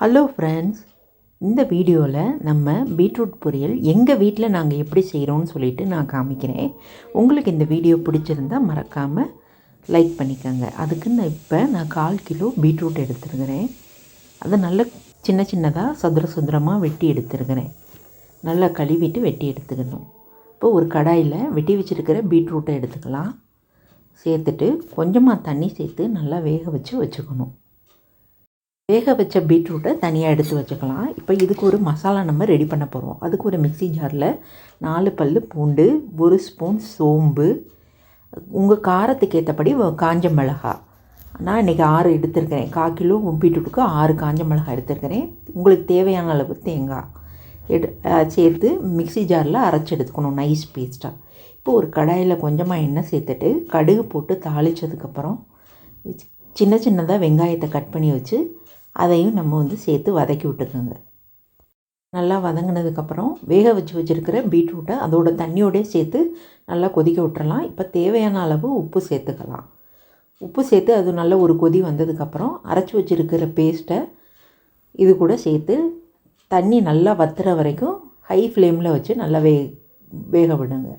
Hello friends இந்த வீடியோவில் நம்ம பீட்ரூட் பொரியல் எங்கள் வீட்டில் நாங்கள் எப்படி செய்கிறோன்னு சொல்லிட்டு நான் காமிக்கிறேன். உங்களுக்கு இந்த வீடியோ பிடிச்சிருந்தா மறக்காமல் லைக் பண்ணிக்கோங்க. அதுக்கு நான் இப்போ நான் கால் கிலோ பீட்ரூட் எடுத்துருக்கிறேன். அதை நல்லா சின்ன சின்னதாக சதுர சதுரமாக வெட்டி எடுத்துருக்கிறேன். நல்லா கழுவிட்டு வெட்டி எடுத்துக்கணும். இப்போ ஒரு கடாயில் வெட்டி வச்சுருக்கிற பீட்ரூட்டை எடுத்துக்கலாம். சேர்த்துட்டு கொஞ்சமாக தண்ணி சேர்த்து நல்லா வேக வச்சு வச்சுக்கணும். வேக வச்ச பீட்ரூட்டை தனியாக எடுத்து வச்சுக்கலாம். இப்போ இதுக்கு ஒரு மசாலா நம்ம ரெடி பண்ண போகிறோம் அதுக்கு ஒரு மிக்சி ஜாரில் நாலு பல் பூண்டு ஒரு ஸ்பூன் சோம்பு உங்கள் காரத்துக்கு ஏற்றபடி காஞ்ச மிளகா. நான் இன்றைக்கி ஆறு எடுத்திருக்கிறேன். கால் கிலோ பீட்ரூட்டுக்கு ஆறு காஞ்ச மிளகாய் எடுத்திருக்கிறேன். உங்களுக்கு தேவையான அளவு தேங்காய் எடு சேர்த்து மிக்சி ஜாரில் அரைச்சி எடுத்துக்கணும் நைஸ் பேஸ்ட்டாக இப்போ ஒரு கடாயில் கொஞ்சமாக எண்ணெய் சேர்த்துட்டு கடுகு போட்டு தாளித்ததுக்கப்புறம் சின்ன சின்னதாக வெங்காயத்தை கட் பண்ணி வச்சு அதையும் நம்ம வந்து சேர்த்து வதக்கி விட்டுக்கோங்க. நல்லா வதங்கினதுக்கப்புறம் வேக வச்சு வச்சுருக்கிற பீட்ரூட்டை அதோட தண்ணியோடய சேர்த்து நல்லா கொதிக்க விட்டுறலாம். இப்போ தேவையான அளவு உப்பு சேர்த்துக்கலாம். உப்பு சேர்த்து அது நல்ல ஒரு கொதி வந்ததுக்கப்புறம் அரைச்சி வச்சுருக்கிற பேஸ்ட்டை இது கூட சேர்த்து தண்ணி நல்லா வத்துற வரைக்கும் ஹை ஃப்ளேமில் வச்சு நல்லா வே வேக விடுங்க.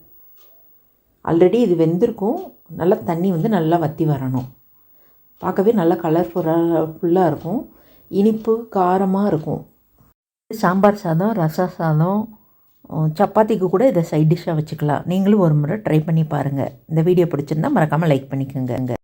ஆல்ரெடி இது வெந்திருக்கும். நல்லா தண்ணி வந்து நல்லா வற்றி வரணும். பார்க்கவே நல்லா கலர்ஃபுல்லாக ஃபுல்லாக இருக்கும். இனிப்பு காரமாக இருக்கும். சாம்பார் சாதம் ரச சாதம் சப்பாத்திக்கு கூட இதை சைட் டிஷ்ஷாக வச்சுக்கலாம். நீங்களும் ஒரு முறை ட்ரை பண்ணி பாருங்கள் இந்த வீடியோ பிடிச்சிருந்தா மறக்காமல் லைக் பண்ணிக்கோங்க.